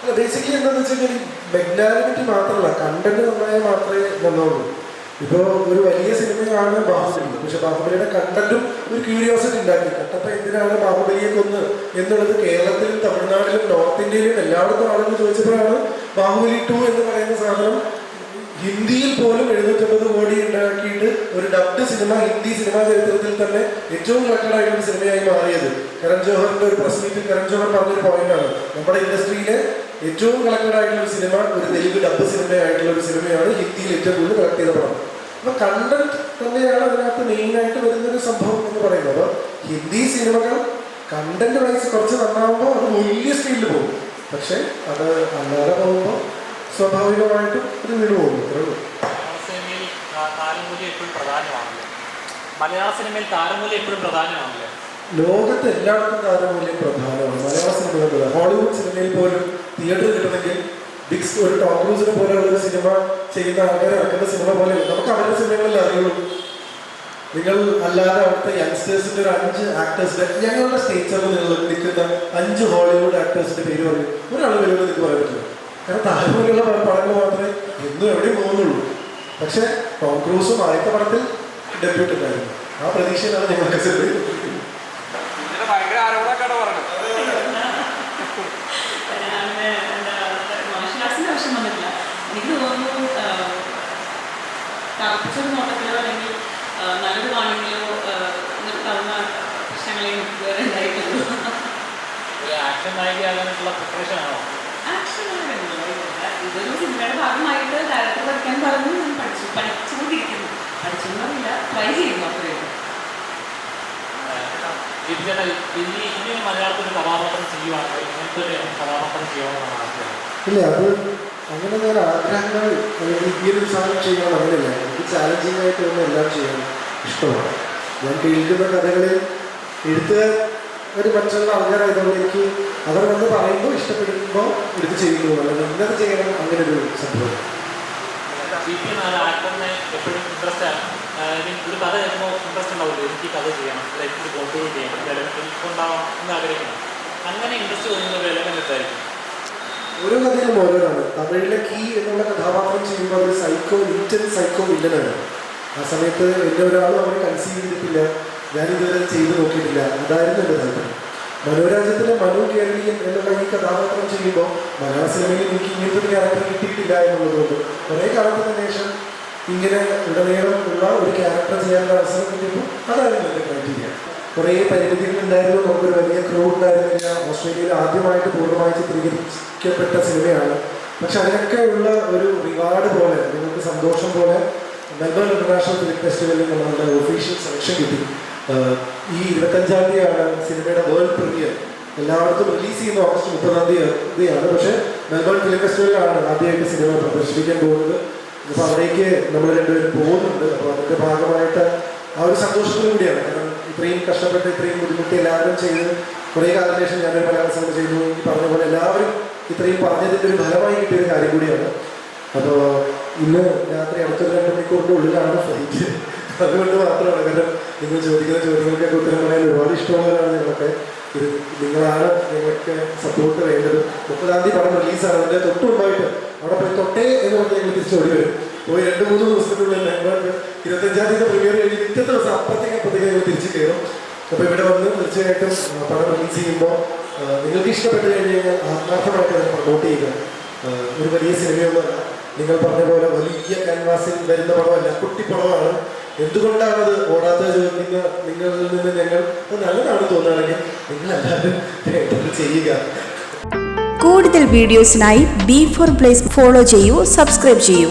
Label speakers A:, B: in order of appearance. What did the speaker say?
A: അല്ല ബേസിക്കലി എന്താണെന്ന് വെച്ച് കഴിഞ്ഞാൽ മെഗ്നാലിറ്റി മാത്രമല്ല കണ്ടന്റ് നന്നായാൽ മാത്രമേ വന്നോളൂ ഇപ്പോൾ ഒരു വലിയ സിനിമയാണ് ബാഹുബലി. പക്ഷെ ബാഹുബലിയുടെ കണ്ടന്റും ഒരു ക്യൂരിയോസിറ്റി ഉണ്ടാക്കി. കട്ടപ്പ എന്തിനാണ് ബാഹുബലിയെ കൊന്ന് എന്നുള്ളത് കേരളത്തിലും തമിഴ്നാട്ടിലും നോർത്ത് ഇന്ത്യയിലും എല്ലായിടത്തും ആളുകൾ ചോദിച്ചപ്പോഴാണ് ബാഹുബലി ടു എന്ന് പറയുന്ന സാധനം ഹിന്ദിയിൽ പോലും എഴുന്നൂറ്റമ്പത് കോടി ഉണ്ടാക്കിയിട്ട് ഒരു ഡബ്ഡ് സിനിമ ഹിന്ദി സിനിമാ ചരിത്രത്തിൽ തന്നെ ഏറ്റവും കട്ടലായിട്ടൊരു സിനിമയായി മാറിയത് കരൺ ജോഹറിന്റെ ഒരു പ്രസ് കരൺ ജോഹർ പറഞ്ഞൊരു പോയിന്റാണ് നമ്മുടെ ഇൻഡസ്ട്രിയിലെ ഏറ്റവും കളക്ടഡായിട്ടുള്ള ഒരു സിനിമ ഒരു തെലുങ്ക് ഡബ്ബ് സിനിമയായിട്ടുള്ള ഒരു സിനിമയാണ് ഹിന്ദിയിൽ ഏറ്റവും കൂടുതൽ കളക്ട് ചെയ്ത പടം. അപ്പൊ കണ്ടന്റ് തന്നെയാണ് അതിനകത്ത് മെയിൻ ആയിട്ട് വരുന്നൊരു സംഭവം എന്ന് പറയുന്നത്. ഹിന്ദി സിനിമകൾ കണ്ടന്റ് വൈസ് കുറച്ച് നന്നാവുമ്പോൾ അത് വലിയ സ്കെയിലിൽ പോകും. പക്ഷെ അത് അല്ലാതെ പോകുമ്പോൾ സ്വാഭാവികമായിട്ടും ഇത് വീണ് പോകും അത്രേ ഉള്ളൂ.
B: സിനിമയിൽ താരമൂല്യം എപ്പോഴും പ്രധാനമാണല്ലോ? മലയാള സിനിമയിൽ താരമൂല്യം എപ്പോഴും പ്രധാനമാണല്ലോ?
A: ലോകത്ത് എല്ലായിടത്തും താരമൂല്യം പ്രധാനമാണ്. മലയാള സിനിമയിൽ ഹോളിവുഡ് സിനിമയിൽ പോലും തിയേറ്റർ കിട്ടണമെങ്കിൽ ബിഗ്സ് ഒരു ടോം ക്രൂസിനെ പോലെയുള്ള ഒരു സിനിമ ചെയ്യുന്ന ആൾക്കാർ ഇറക്കുന്ന സിനിമ പോലെ നമുക്ക് അവരുടെ സിനിമകളിൽ അറിയുള്ളൂ. നിങ്ങൾ അല്ലാതെ അവിടുത്തെ യങ്സ്റ്റേഴ്സിന്റെ ഒരു അഞ്ച് ആക്ടേഴ്സിന്റെ ഞങ്ങളുടെ സ്റ്റേറ്റ് നിങ്ങൾ നിൽക്കുന്ന അഞ്ച് ഹോളിവുഡ് ആക്ടേഴ്സിന്റെ പേര് പറയും. ഒരാൾ വരുമ്പോൾ പറ്റില്ല കാരണം താല്പര്യമുള്ള പ- പടങ്ങൾ മാത്രമേ എന്നും എവിടെയും പോകുന്നുള്ളൂ. പക്ഷെ ടോം ക്രൂസും ആദ്യത്തെ പടത്തിൽ ഡെബ്യൂട്ട് ഉണ്ടായിരുന്നു ആ പ്രതീക്ഷയിലാണ് ഞങ്ങൾക്ക്
C: എനിക്ക് തോന്നുന്നു തറപ്പിച്ചൊരു നോട്ടത്തിലോ അല്ലെങ്കിൽ ആ, നല്ലത് കാണെങ്കിലോ ആ, നിർത്താവുന്ന പ്രശ്നങ്ങളെ എനിക്ക് ഇതുവരെ ഉണ്ടായിട്ടുള്ളൂ
B: ആക്ഷൻ നായികയാകാനുള്ള പ്രിപ്പറേഷൻ ആണോ?
C: ഭാഗമായിട്ട് പറഞ്ഞു പഠിച്ചു ട്രൈ
A: ഇല്ല അത് അങ്ങനെ ഞാൻ ആഗ്രഹങ്ങൾ ഈ ഒരു സാധനം ചെയ്യണം അങ്ങനെയല്ല എനിക്ക് ചാലഞ്ചിങ് ആയിട്ട് തന്നെ എല്ലാം ചെയ്യാൻ ഇഷ്ടമാണ്. ഞാൻ കേൾക്കുന്ന കഥകളിൽ എഴുത്തുകാർ ഒരു മറ്റുള്ള ആൾക്കാരായതുകൊണ്ട് എനിക്ക് അവർ വന്ന് പറയുമ്പോൾ ഇഷ്ടപ്പെടുമ്പോൾ എടുത്ത് ചെയ്യുന്നു. അല്ലെങ്കിൽ ഇന്നത് ചെയ്യണം അങ്ങനെ ഒരു സംഭവം
B: എപ്പോഴും ഇൻട്രസ്റ്റ് ആണ്. ഒരു കഥ കേൾക്കുമ്പോൾ ഇൻട്രസ്റ്റ് ഉണ്ടാവില്ല? എനിക്ക് ഈ കഥ ചെയ്യണം. ലൈഫിൽ കോൺട്രിബ്യൂട്ട് ചെയ്യണം. ഡെവലപ്പ് എന്ന് ആഗ്രഹിക്കണം അങ്ങനെ ഇൻട്രസ്റ്റ് തോന്നുന്ന ഒരു എലമെന്റ് എന്തായിരിക്കും
A: ഓരോ കഥയിലും ഓരോരാണ് തമിഴിലെ കീ എന്നുള്ള കഥാപാത്രം ചെയ്യുമ്പോൾ ഒരു സൈക്കോ ഇന്ത്യൻ സൈക്കോ വില്ലനാണ് ആ സമയത്ത് എന്റെ ഒരാളും അവർ കൺസീവ് ചെയ്തിട്ടില്ല. ഞാൻ ഇതുവരെ ചെയ്തു നോക്കിയിട്ടില്ല. അതായിരുന്നു എന്റെ താല്പര്യം? മനോരാജ്യത്തിലെ മനു കേരളീയൻ എന്നുള്ള ഈ കഥാപാത്രം ചെയ്യുമ്പോൾ മലയാള സിനിമയിൽ എനിക്ക് ഇങ്ങനത്തെ ഒരു ക്യാരക്ടർ കിട്ടിയിട്ടില്ല എന്നുള്ളതുകൊണ്ട് കുറേ കാലത്തിന് ശേഷം ഇങ്ങനെ ഉടനീളം ഉള്ള ഒരു ക്യാരക്ടർ ചെയ്യാനുള്ള അവസരം കിട്ടിയപ്പോൾ അതായിരുന്നു എന്റെ ക്രൈറ്റീരിയ കുറേ പരിമിതികൾ ഉണ്ടായിരുന്നു. നമുക്കൊരു വലിയ ക്രൂ ഉണ്ടായിരുന്നില്ല. ഓസ്ട്രേലിയയിൽ ആദ്യമായിട്ട് പൂർണമായി ചിത്രീകരിക്കപ്പെട്ട സിനിമയാണ്. പക്ഷെ അതിനൊക്കെ ഉള്ള ഒരു റിവാർഡ് പോലെ നിങ്ങൾക്ക് സന്തോഷം പോലെ മെൽബൺ ഇന്റർനാഷണൽ ഫിലിം ഫെസ്റ്റിവലിൽ നമ്മളുടെ ഒഫീഷ്യൽ സെലക്ഷൻ കിട്ടി. ഈ ഇരുപത്തഞ്ചാം തീയതിയാണ് സിനിമയുടെ വേൾഡ് പ്രീമിയർ. എല്ലായിടത്തും റിലീസ് ചെയ്യുന്ന ഓഗസ്റ്റ് മുപ്പതാം തീയതിയാണ് പക്ഷേ മെൽബൺ ഫിലിം ഫെസ്റ്റിവലിലാണ് ആദ്യമായിട്ട് സിനിമ പ്രദർശിപ്പിക്കാൻ പോകുന്നത്. അപ്പോൾ അവിടേക്ക് നമ്മൾ രണ്ടുപേരും പോകുന്നുണ്ട്. അപ്പോൾ അതിന്റെ ഭാഗമായിട്ട് ആ ഒരു സന്തോഷത്തിലും കൂടിയാണ്. കാരണം ഇത്രയും കഷ്ടപ്പെട്ട് ഇത്രയും ബുദ്ധിമുട്ടി എല്ലാവരും ചെയ്ത് കുറേ കാലത്തിന് ശേഷം ഞാനൊരു മലയാള സിനിമ ചെയ്തു. ഈ പറഞ്ഞ പോലെ എല്ലാവരും ഇത്രയും പറഞ്ഞതിന്റെ ഒരു ഫലമായി കിട്ടിയ ഒരു കാര്യം കൂടിയാണ്. അപ്പോൾ ഇന്ന് രാത്രി അടുത്തൊരു രണ്ട് മണിക്കൂറിന്റെ ഉള്ളിലാണ് ഫ്ലൈറ്റ്. അതുകൊണ്ട് മാത്രമാണ് കാരണം നിങ്ങൾ ചോദിക്കുന്ന ചോദ്യങ്ങൾക്കൊക്കെ ഉത്തരം പറയാൻ ഒരുപാട് ഇഷ്ടമുള്ളവരാണ് ഞങ്ങളൊക്കെ. ഇത് നിങ്ങളാണ് നിങ്ങൾക്ക് സപ്പോർട്ട് വേണ്ടത്. മുപ്പതാം തീയതി പടം റിലീസാണ് അതിന്റെ തൊട്ട് മുമ്പായിട്ട് അവിടെ പോയി തൊട്ടേ എന്ന് പറഞ്ഞ് ഞങ്ങൾ തിരിച്ചോടി വരും. പോയി രണ്ട് മൂന്ന് ദിവസത്തിനുള്ളിൽ ഞങ്ങൾ ഇരുപത്തഞ്ചാം തീയതി പ്രീമിയർ കഴിഞ്ഞ് പിറ്റത്തെ ദിവസം അപ്പത്തേക്ക് അപ്പത്തേക്ക് ഞങ്ങൾ തിരിച്ച് കയറും. അപ്പോൾ ഇവിടെ വന്ന് തീർച്ചയായിട്ടും പടം റിലീസ് ചെയ്യുമ്പോൾ നിങ്ങൾക്ക് ഇഷ്ടപ്പെട്ട് കഴിഞ്ഞ് കഴിഞ്ഞാൽ ആത്മാർത്ഥമായിട്ട് പ്രൊമോട്ട് ചെയ്യുക. ഒരു വലിയ സിനിമയൊന്നുമല്ല നിങ്ങൾ പറഞ്ഞ പോലെ വലിയ ക്യാൻവാസിൽ വരുന്ന പടമല്ല കുട്ടിപ്പടമാണ് എന്തുകൊണ്ടാണ് അത് ഓടാത്ത ചോദിക്കുന്ന നിങ്ങളിൽ നിന്ന് ഞങ്ങൾ നല്ലതാണ് തോന്നുകയാണെങ്കിൽ നിങ്ങൾ എല്ലാവരും ചെയ്യുക.
D: കൂടുതൽ വീഡിയോസിനായി ബി ഫോർ പ്ലേസ് ഫോളോ ചെയ്യൂ സബ്സ്ക്രൈബ് ചെയ്യൂ.